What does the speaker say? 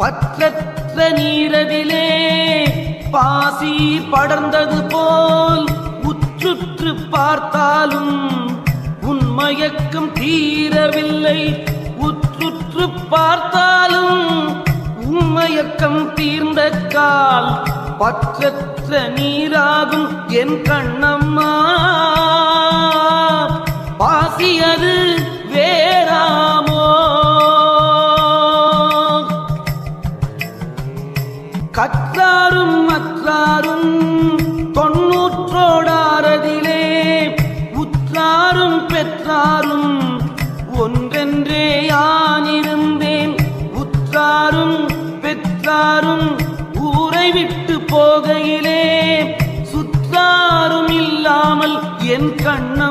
பற்றற்ற நீரவிலே பாசி படர்ந்தது போல் உற்றுற்று பார்த்தாலும் உன்மயக்கம் தீரவில்லை. உற்றுற்று பார்த்தாலும் உண்மயக்கம் தீர்ந்த கால் பற்றற்ற நீராகும் என் கண்ணம்மா. பாசியது வேறா கற்றாரும் மற்றாரும் தொன்னூற்றோடாரதிலே உற்றாரும் பெற்றாரும் ஒன்றென்றே யானிருந்தேன். உற்றாரும் பெற்றாரும் ஊரை விட்டு போகையிலே சுற்றாரும் இல்லாமல் என் கண்ணம்